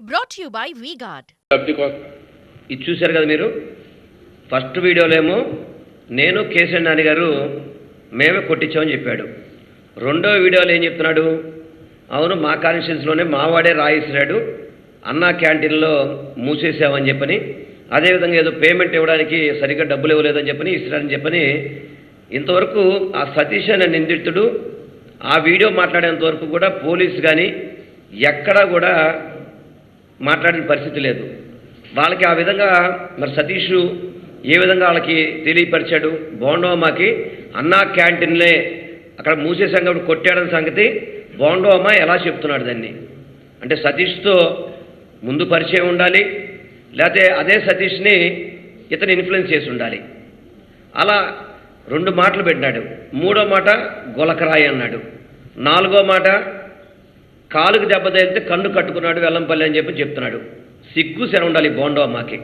Brought you by by ఇది చూశారు కదా మీరు? ఫస్ట్ వీడియోలేమో నేను కేసీఆర్ నాని గారు మేమే కొట్టించామని చెప్పాడు. రెండో వీడియోలో ఏం చెప్తున్నాడు? అవును మా కాన్స్టిట్యూన్స్లోనే మావాడే రాయిసిరాడు అన్నా క్యాంటీన్లో మూసేసామని చెప్పని అదేవిధంగా ఏదో పేమెంట్ ఇవ్వడానికి సరిగ్గా డబ్బులు ఇవ్వలేదని చెప్పని ఇస్తారని చెప్పని ఇంతవరకు ఆ సతీష్ అనే నిందితుడు ఆ వీడియో మాట్లాడేంత వరకు కూడా పోలీసు కానీ ఎక్కడా కూడా మాట్లాడిన పరిస్థితి లేదు. వాళ్ళకి ఆ విధంగా మరి సతీష్ ఏ విధంగా వాళ్ళకి తెలియపరిచాడు? బోండోమాకి అన్నా క్యాంటీన్లే అక్కడ మూసేసాం కాబట్టి కొట్టాడని సంగతి బోండోమా ఎలా చెప్తున్నాడు దాన్ని? అంటే సతీష్తో ముందు పరిచయం ఉండాలి లేకపోతే అదే సతీష్ని ఇతను ఇన్ఫ్లుయెన్స్ చేసి ఉండాలి. అలా రెండు మాటలు పెట్టినాడు. మూడో మాట గొలకరాయి అన్నాడు. నాలుగో మాట కాలుకు దెబ్బ తగిలితే కన్ను కట్టుకున్నాడు వెల్లంపల్లి అని చెప్పి చెప్తున్నాడు. సిగ్గు శర ఉండాలి బోండో అమ్మకి.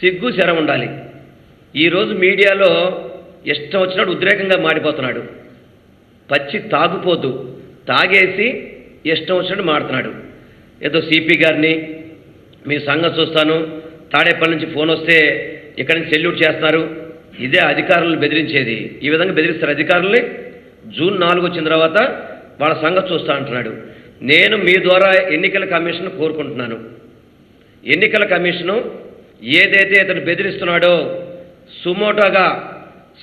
సిగ్గు శర ఉండాలి. ఈరోజు మీడియాలో ఇష్టం వచ్చినట్టు ఉద్రేకంగా మాడిపోతున్నాడు. పచ్చి తాగుపోతూ తాగేసి ఇష్టం వచ్చినట్టు మాడుతున్నాడు. ఏదో సిపి గారిని మీ సంగతి చూస్తాను. తాడేపల్లి నుంచి ఫోన్ వస్తే ఇక్కడి నుంచి సెల్యూట్ చేస్తున్నారు. ఇదే అధికారులను బెదిరించేది. ఈ విధంగా బెదిరిస్తారు అధికారుల్ని. జూన్ నాలుగు వచ్చిన తర్వాత వాళ్ళ సంగతి చూస్తా అంటున్నాడు. నేను మీ ద్వారా ఎన్నికల కమిషన్ కోరుకుంటున్నాను. ఎన్నికల కమిషను ఏదైతే ఇతను బెదిరిస్తున్నాడో సుమోటోగా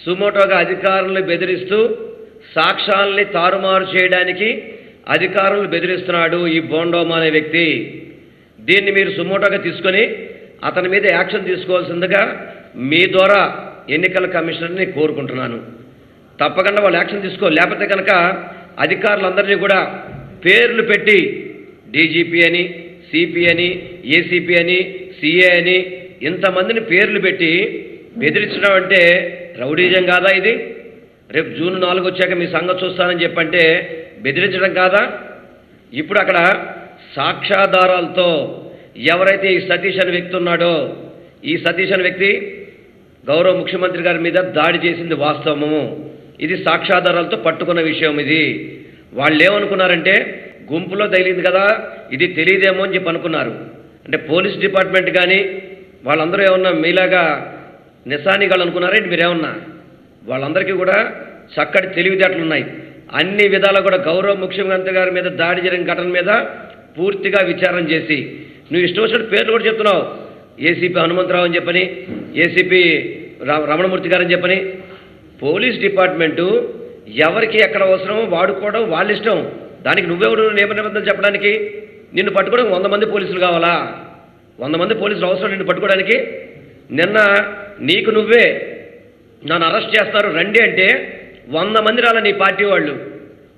సుమోటోగా అధికారులను బెదిరిస్తూ సాక్ష్యాలని తారుమారు చేయడానికి అధికారులను బెదిరిస్తున్నాడు ఈ బోండోమా అనే వ్యక్తి. దీన్ని మీరు సుమోటోగా తీసుకొని అతని మీద యాక్షన్ తీసుకోవాల్సిందిగా మీ ద్వారా ఎన్నికల కమిషనర్ని కోరుకుంటున్నాను. తప్పకుండా వాళ్ళు యాక్షన్ తీసుకో లేకపోతే కనుక అధికారులందరినీ కూడా పేర్లు పెట్టి డీజీపీ అని సిపి అని ఏసీపీ అని సిఏ అని ఇంతమందిని పేర్లు పెట్టి బెదిరించడం అంటే రౌడీజం కాదా ఇది? రేపు జూన్ నాలుగు వచ్చాక మీ సంగతి చూస్తానని చెప్పంటే బెదిరించడం కాదా? ఇప్పుడు అక్కడ సాక్ష్యాధారాలతో ఎవరైతే ఈ సతీష్ అనే వ్యక్తి ఉన్నాడో ఈ సతీష్ అనే వ్యక్తి గౌరవ ముఖ్యమంత్రి గారి మీద దాడి చేసింది వాస్తవము. ఇది సాక్ష్యాధారాలతో పట్టుకున్న విషయం ఇది. వాళ్ళు ఏమనుకున్నారంటే గుంపులో తగిలింది కదా ఇది తెలియదేమో అని చెప్పి అనుకున్నారు. అంటే పోలీస్ డిపార్ట్మెంట్ కానీ వాళ్ళందరూ ఏమన్నా మీలాగా నిశానిగాళ్ళు అనుకున్నారేంటి మీరేమన్నా? వాళ్ళందరికీ కూడా చక్కటి తెలివితేటలు ఉన్నాయి. అన్ని విధాలు కూడా గౌరవ ముఖ్యమంత్రి గారి మీద దాడి జరిగిన ఘటన మీద పూర్తిగా విచారణ చేసి నువ్వు ఇష్టం వచ్చిన పేర్లు కూడా చెప్తున్నావు. ఏసీపీ హనుమంతరావు అని చెప్పని ఏసీపీ రమణమూర్తి గారు అని చెప్పని పోలీస్ డిపార్ట్మెంటు ఎవరికి ఎక్కడ అవసరమో వాడుకోవడం వాళ్ళ ఇష్టం. దానికి నువ్వెవరు నియమ నిబంధనలు చెప్పడానికి? నిన్ను పట్టుకోవడం వంద మంది పోలీసులు కావాలా? వంద మంది పోలీసులు అవసరం నిన్ను పట్టుకోవడానికి? నిన్న నీకు నువ్వే నన్ను అరెస్ట్ చేస్తారు రండి అంటే వంద మంది రాల నీ పార్టీ వాళ్ళు.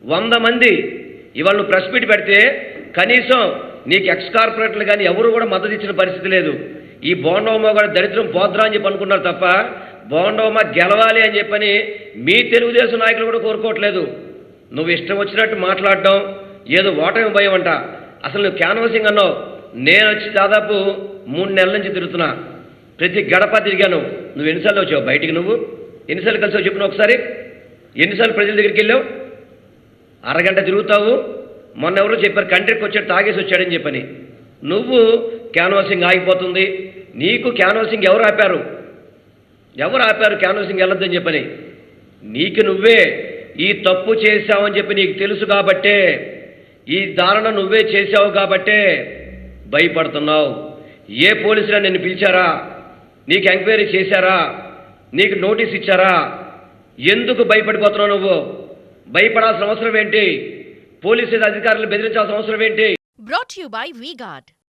వంద మంది ఇవాళ నువ్వు ప్రెస్ మీట్ పెడితే కనీసం నీకు ఎక్స్ కార్పొరేట్లు కానీ ఎవరు కూడా మద్దతు ఇచ్చిన పరిస్థితి లేదు. ఈ బోండోమా కూడా దరిద్రం పోద్రా అని చెప్పి అనుకున్నారు తప్ప బోండోమా గెలవాలి అని చెప్పని మీ తెలుగుదేశం నాయకులు కూడా కోరుకోవట్లేదు. నువ్వు ఇష్టం వచ్చినట్టు మాట్లాడడం ఏదో ఓటమి భయం అంట. అసలు నువ్వు క్యాన్వాసింగ్ అన్నావు. నేను వచ్చి దాదాపు మూడు నెలల నుంచి తిరుగుతున్నా. ప్రతి గడప తిరిగాను. నువ్వు ఎన్నిసార్లు వచ్చావు? బయటికి నువ్వు? ఎన్నిసార్లు కలిసావు చెప్పిన ఒకసారి? ఎన్నిసార్లు ప్రజల దగ్గరికి వెళ్ళావు? అరగంట తిరుగుతావు? మొన్న ఎవరో చెప్పారు కంట్రీకి వచ్చాడు తాగేసి వచ్చాడని చెప్పని. నువ్వు క్యాన్వాసింగ్ ఆగిపోతుంది. నీకు క్యాన్వాసింగ్ ఎవరు ఆపారు? ఎవరు ఆపారు క్యాన్వసింగ్ వెళ్ళొద్దని చెప్పని? నీకు నువ్వే ఈ తప్పు చేశావని చెప్పి నీకు తెలుసు కాబట్టే ఈ దారుణ నువ్వే చేశావు కాబట్టే భయపడుతున్నావు. ఏ పోలీసులు నిన్ను పిలిచారా? నీకు ఎంక్వైరీ చేశారా? నీకు నోటీస్ ఇచ్చారా? ఎందుకు భయపడిపోతున్నావు నువ్వు? భయపడాల్సిన అవసరం ఏంటి? పోలీసు అధికారులు బెదిరించాల్సిన అవసరం ఏంటి?